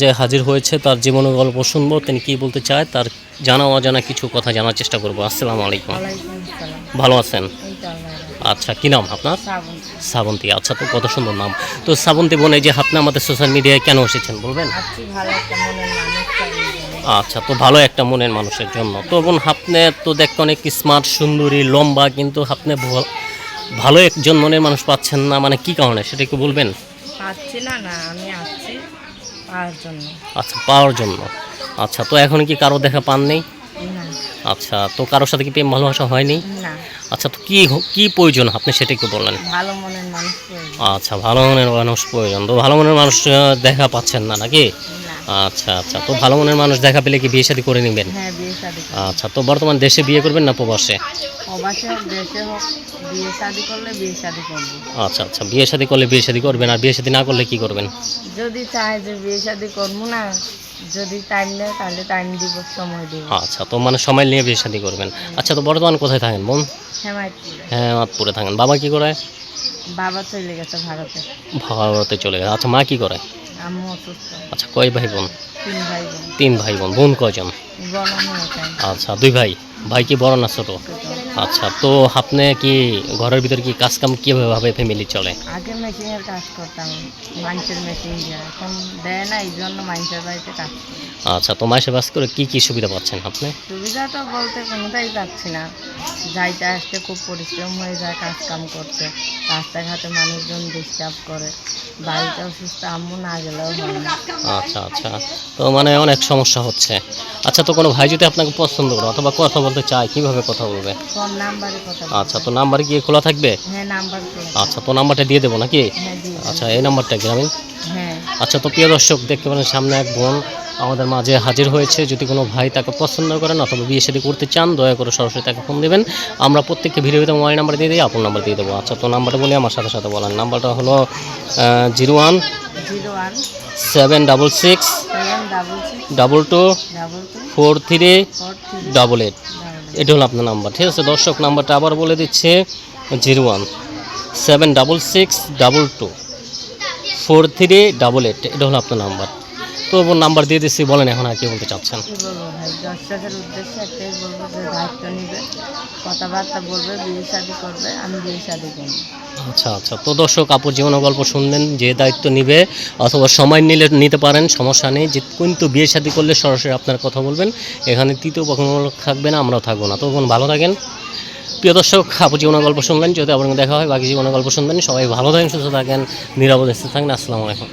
যে হাজির হয়েছে তার জীবনের গল্প শুনব তিনি কি বলতে চায় তার জানা অজানা কিছু কথা জানার চেষ্টা করব। আসসালামু আলাইকুম। ভালো আছেন? আচ্ছা কি নাম আপনার? শ্রাবন্তী আচ্ছা তো কত সুন্দর নাম। তো শ্রাবন্তী বোন এই যে আপনি আমাদের সোশ্যাল মিডিয়ায় কেন এসেছেন বলবেন। আচ্ছা তো ভালো একটা মনের মানুষের জন্য। তো বোন আপনি তো দেখতে অনেক স্মার্ট সুন্দরী লম্বা কিন্তু আপনি ভালো একজন মনের মানুষ পাচ্ছেন না মানে কি কারণে? সেটা একটু বলবেন। না আমি আসছি আচ্ছা পাওয়ার জন্য। আচ্ছা তো এখন কি কারও দেখা পান নেই আচ্ছা তো কারোর সাথে কি প্রেম ভালোবাসা হয়নি? আচ্ছা তো কি কি প্রয়োজন? আপনি সেটা একটু বললেন ভালো মনের মানুষ আচ্ছা ভালো মনের মানুষ প্রয়োজন। তো ভালো মনের মানুষ দেখা পাচ্ছেন না নাকি? আচ্ছা আচ্ছা। তো ভালো মনের মানুষ দেখা পেলে কি বিয়ে শাদী করে নেবেন? হ্যাঁ বিয়ে শাদি আচ্ছা তো বর্তমান দেশে বিয়ে করবেন না প্রবাসে? হোক দেশে হোক বিয়ে শাদি করলে বিয়ে শাদি করব। আচ্ছা আচ্ছা। বিয়ে শাদী করলে বিয়ে শাদী করবেন আর বিয়ে শাদী না করলে কি করবেন? যদি চায় যে বিয়ে শাদি করব না যদি টাইম নেয় তাহলে টাইম দিব সময় দিব। আচ্ছা তো মানে সময় নিয়ে বিয়ে শাদী করবেন। আচ্ছা তো বর্তমান কোথায় থাকেন বোন? হেমায়তপুরে। হ্যাঁ মাতপুরে থাকেন। বাবা কি করে? বাবা চলে গেছে ভারতে। ভারতে চলে গেছে। আচ্ছা মা কি করে? আম্মু অসুস্থ। আচ্ছা কয় ভাই বোন? তিন ভাই বোন। তিন ভাই বোন বোন কয়জন? আচ্ছা দুই ভাই। ভাই কি বড় না ছোট? আচ্ছা তো আপনি কি ঘরের ভিতরে কি কাজ কাম কীভাবে ফ্যামিলি চলে? আগে মেশিনের কাজ করতাম মানুষের মেশিন দিয়ে। এখন দেয় না এই জন্য মানুষের বাড়িতে কাজ আচ্ছা তো মাসে বাস করে কি কি সুবিধা পাচ্ছেন আপনি? সুবিধা তো বলতে কোনোটাই পাচ্ছি না। যাইতে আসতে খুব পরিশ্রম হয়ে যায় কাজ কাম করতে। রাস্তাঘাটে মানুষজন ডিস্টার্ব করে। বাড়িতে অসুস্থ আম্মু না গেলেও হয় না। আচ্ছা আচ্ছা। তো মানে অনেক সমস্যা হচ্ছে। আচ্ছা তো কোনো ভাই যদি আপনাকে পছন্দ করে অথবা কথা বলতে চায় কীভাবে কথা বলবে? ফোন নাম্বারে কথা আচ্ছা তো নাম্বার কি খোলা থাকবে? হ্যাঁ নাম্বার করে আচ্ছা তো নাম্বারটা দিয়ে দেবো নাকি? হ্যাঁ দিয়ে আচ্ছা এই নাম্বারটা গ্রামীণ? হ্যাঁ। আচ্ছা তো প্রিয় দর্শক দেখতে পারেন সামনে এক বোন। আমাদের মাঝে হাজির হয়েছে। যদি কোনো ভাই তাকে পছন্দ করেন অথবা বিয়ে শাদী করতে চান, দয়া করে সরাসরি তাকে ফোন দেবেন। আমরা প্রত্যেককে ভিডিওতে মোবাইল নাম্বার দিয়ে দিই, আপন নাম্বার দিয়ে দেবো। আচ্ছা তো নাম্বারটা বলে, আমার সাথে সাথে বলেন। নাম্বারটা হলো zero one seven double six double two four three double eight. এটা হলো আপনার নাম্বার ঠিক আছে? দর্শক নাম্বারটা আবার বলে দিচ্ছে, zero one seven double six double two four three double eight. এটা হলো আপনার নাম্বার তো ওর নাম্বার দিয়ে দিচ্ছি বলেন এখন আর কি বলতে চাচ্ছেন। কি বলব ভাই দর্শকের উদ্দেশ্যে একটাই বলব যে দায়িত্ব নিবে কথাবার্তা বলবে বিয়ে শাদি করবে আমি বিয়ে শাদি করব। আচ্ছা আচ্ছা। তো দর্শক আপুর জীবন গল্প শুনলেন যে দায়িত্ব নিবে অথবা সময় নিলে নিতে পারেন সমস্যা নেই যে কিন্তু বিয়ে শাদী করলে সরাসরি আপনার কথা বলবেন। এখানে তৃতীয় পক্ষমূলক থাকবে না আমরাও থাকব না। তো বোন ভালো থাকেন। প্রিয় দর্শক আপু জীবনের গল্প শুনলেন যদি আপনার দেখা হয় বাকি জীবনের গল্প শুনবেন সবাই ভালো থাকেন সুস্থ থাকেন নিরাপদে থাকেন। আসসালামু আলাইকুম